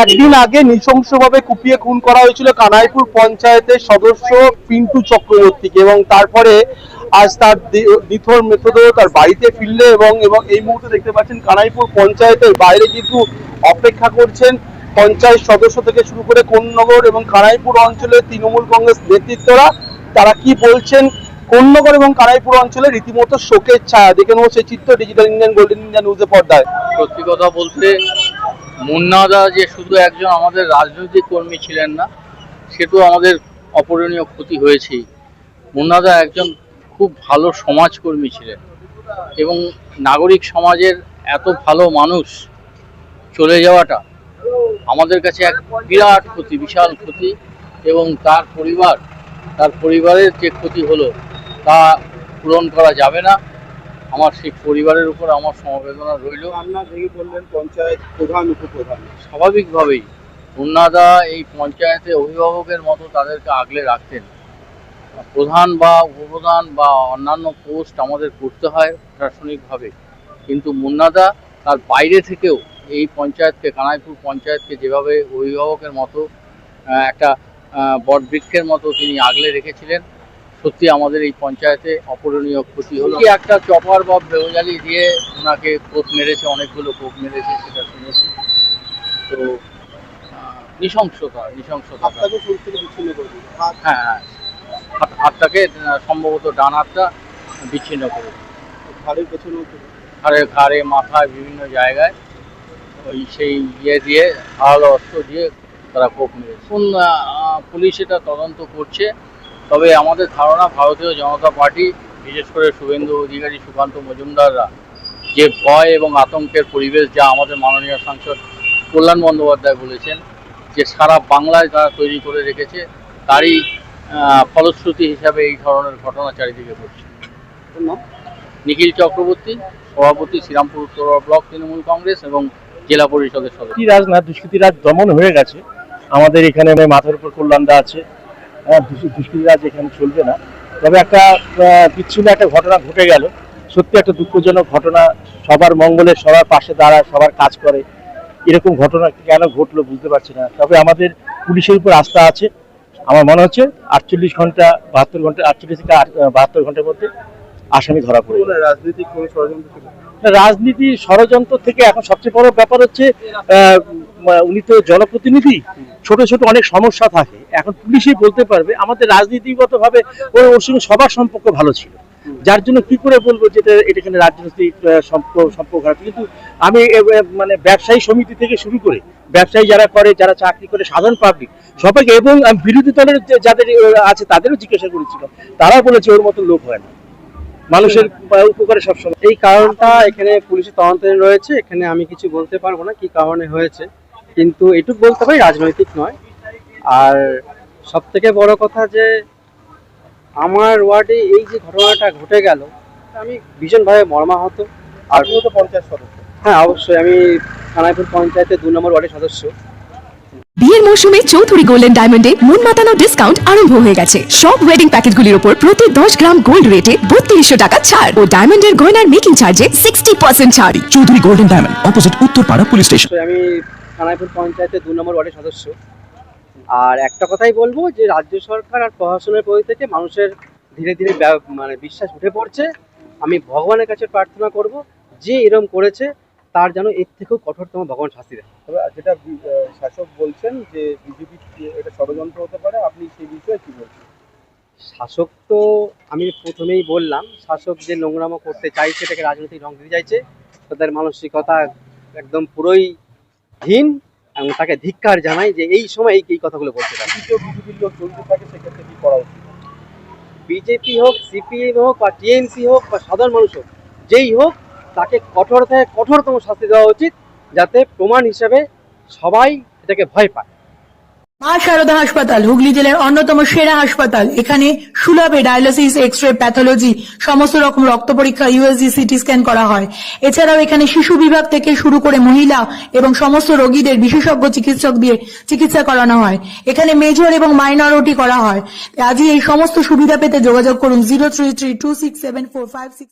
একদিন আগে নৃশংসভাবে কুপিয়ে খুন করা হয়েছিল কানাইপুর পঞ্চায়েতের সদস্য পিন্টু চক্রবর্তীকে এবং তারপরে আজ তার নিথর মেথদেহ তার বাড়িতে ফিরলে এবং এবং এই মুহূর্তে দেখতে পাচ্ছেন কানাইপুর পঞ্চায়েতের বাইরে কিন্তু অপেক্ষা করছেন পঞ্চায়েত সদস্য থেকে শুরু করে কোন্নগর এবং কানাইপুর অঞ্চলের তৃণমূল কংগ্রেস নেতৃত্বরা তারা কি বলছেন? কোন্নগর এবং কানাইপুর অঞ্চলে রীতিমতো শোকের ছায়া। দেখে নেব সেই চিত্র ডিজিটাল ইন্ডিয়ান গোল্ডেন ইন্ডিয়া নিউজের পর্দায়। সত্যি কথা বলতে মুন্নাদা যে শুধু একজন আমাদের রাজনৈতিক কর্মী ছিলেন না সেটাও আমাদের অপরণীয় ক্ষতি হয়েছেই। মুন্নাদা একজন খুব ভালো সমাজকর্মী ছিলেন এবং নাগরিক সমাজের এত ভালো মানুষ চলে যাওয়াটা আমাদের কাছে এক বিরাট ক্ষতি, বিশাল ক্ষতি এবং তার পরিবার, তার পরিবারের যে ক্ষতি হলো তা পূরণ করা যাবে না। আমার সেই পরিবারের উপর আমার সমবেদনা রইল। আপনার ভেঙে বললেন পঞ্চায়েত প্রধান উপপ্রধান। স্বাভাবিকভাবেই মুন্নাদা এই পঞ্চায়েতে অভিভাবকের মতো তাদেরকে আগলে রাখতেন। প্রধান বা উপপ্রধান বা অন্যান্য পোস্ট আমাদের করতে হয় প্রশাসনিকভাবে। কিন্তু মুন্নাদা তার বাইরে থেকেও এই পঞ্চায়েতকে কানাইপুর পঞ্চায়েতকে যেভাবে অভিভাবকের মতো একটা বটবৃক্ষের মতো তিনি আগলে রেখেছিলেন সত্যি আমাদের এই পঞ্চায়েতে অপূরণীয় ক্ষতি হলো। কি একটা চপার বা বেউজালি দিয়ে ওনাকে কোপ মেরেছে অনেকগুলো কোপ মেরেছে সেটা শুনেছি। তো নৃশংসতা নৃশংসতা। হ্যাঁ হ্যাঁ। হাতটাকে সম্ভবত ডান হাতটা বিচ্ছিন্ন করে ঘাড়ের ঘাড়ে ঘাড়ে মাথায় বিভিন্ন জায়গায় ওই সেই ইয়ে দিয়ে ধারালো অস্ত্র দিয়ে তারা কোপ মেরেছে। পুলিশ এটা তদন্ত করছে। তবে আমাদের ধারণা ভারতীয় জনতা পার্টি, বিশেষ করে শুভেন্দু অধিকারী, সুকান্ত মজুমদাররা, যে ভয় এবং আতঙ্কের পরিবেশ যা আমাদের মাননীয় সাংসদ কল্যাণ বন্দ্যোপাধ্যায় বলেছেন, যে সারা বাংলায় তারা তৈরি করে রেখেছে, তারই ফলশ্রুতি হিসাবে এই ধরনের ঘটনা চারিদিকে ঘটছে। নিখিল চক্রবর্তী, সভাপতি শ্রীরামপুর উত্তর ব্লক তৃণমূল কংগ্রেস এবং জেলা পরিষদের সদস্য। রাজ না দুষ্কৃতি রাজ দমন হয়ে গেছে। আমাদের এখানে মাথার উপর কল্যাণদা আছে। হ্যাঁ দুষ্- দুষ্কৃতি রাজ এখানে চলবে না। তবে একটা বিচ্ছিন্ন একটা ঘটনা ঘটে গেল। সত্যি একটা দুঃখজনক ঘটনা। সবার মঙ্গলে সবার পাশে দাঁড়ায়, সবার কাজ করে। এরকম ঘটনা কেন ঘটলো বুঝতে পারছি না। তবে আমাদের পুলিশের উপর আস্থা আছে। আমার মনে হচ্ছে আটচল্লিশ ঘণ্টা, বাহাত্তর ঘণ্টা, আটচল্লিশ থেকে বাহাত্তর ঘণ্টার মধ্যে আসামি ধরা কোনো রাজনৈতিক কোনো ষড়যন্ত্র রাজনীতি ষড়যন্ত্র থেকে এখন সবচেয়ে বড় ব্যাপার হচ্ছে উনি তো জনপ্রতিনিধি, ছোট ছোট অনেক সমস্যা থাকে। এখন পুলিশই বলতে পারবে, আমাদের রাজনীতিগত ভাবে ওর ওর সঙ্গে সবার সম্পর্ক ভালো ছিল। যার জন্য কি করে বলব যে এটা এখানে রাজনৈতিক সম্পর্ক খারাপ। কিন্তু আমি মানে ব্যবসায়ী সমিতি থেকে শুরু করে, ব্যবসায়ী যারা করে, যারা চাকরি করে, সাধারণ পাবলিক সবাইকে এবং বিরোধী দলের যাদের আছে তাদেরও জিজ্ঞাসা করেছিলাম। তারাও বলেছে ওর মতো লোক হয় না। মানুষের উপকারে সবসময়। এই কারণটা এখানে পুলিশের তদন্তে রয়েছে। এখানে আমি কিছু বলতে পারব না কি কারণে হয়েছে। কিন্তু এটুকু বলতে পারি রাজনৈতিক নয়। আর সব থেকে বড় কথা যে আমার ওয়ার্ডে এই যে ঘটনাটা ঘটে গেল আমি ভীষণভাবে মর্মাহত। আর পঞ্চায়েত সদস্য। হ্যাঁ অবশ্যই। আমি কানাইপুর পঞ্চায়েতের দু নম্বর ওয়ার্ডের সদস্য। বিয়ের মৌসুমে চৌধুরী গোল্ডেন ডায়মন্ডে মন মাতানো ডিসকাউন্ট আরম্ভ হয়ে গেছে। সব ওয়েডিং প্যাকেজগুলির উপর প্রতি দশ গ্রাম গোল্ড রেটে বত্রিশশো টাকা ছাড় ও ডায়মন্ডের গয়নার মেকিং চার্জে সিক্সটি পার্সেন্ট ছাড়। Chowdhury golden diamond opposite Uttarpara police station আমি কানাইপুর পঞ্চায়েতের দু নম্বর ওয়ার্ডের সদস্য। আর একটা কথাই বলব যে রাজ্য সরকার আর প্রশাসনের প্রতি থেকে মানুষের ধীরে ধীরে ব্যা- মানে বিশ্বাস উঠে পড়ছে। আমি ভগবানের কাছে প্রার্থনা করব যে এরম করেছে তার যেন এর থেকেও কঠোরতম ভগবান শাস্তি দেয়। তবে যেটা শাসক বলছেন যে বিজেপি এটা ষড়যন্ত্র হতে পারে আপনি সেই বিষয়ে কি বলছেন? শাসক তো আমি প্রথমেই বললাম শাসক যে নোংরামো করতে চাইছে সেটাকে রাজনৈতিক রং দিতে চাইছে তাদের মানসিকতা একদম পুরোই হীন এবং তাকে ধিক্কার জানাই যে এই সময় এই কথাগুলো বলতে পারে বিজেপির লোক জড়িত থাকে সেক্ষেত্রে কি করা উচিত? বিজেপি হোক সিপিএম হোক বা টিএমসি হোক বা সাধারণ মানুষ হোক যেই হোক তাকে কঠোর থেকে কঠোরতম শাস্তি দেওয়া উচিত যাতে প্রমাণ হিসেবে সবাই এটাকে ভয় পায়। মা শারদা হাসপাতাল, হুগলি জেলার অন্যতম সেরা হাসপাতাল। এখানে সুলভে ডায়ালিসিস এক্স রে প্যাথোলজি, সমস্ত রকম রক্ত পরীক্ষা ইউএসজি সিটি স্ক্যান করা হয়। এছাড়াও এখানে শিশু বিভাগ থেকে শুরু করে মহিলা এবং সমস্ত রোগীদের বিশেষজ্ঞ চিকিৎসক দিয়ে চিকিৎসা করানো হয়। এখানে মেজর এবং মাইনর ওটি করা হয়। আজই এই সমস্ত সুবিধা পেতে যোগাযোগ করুন zero three three two six seven four five six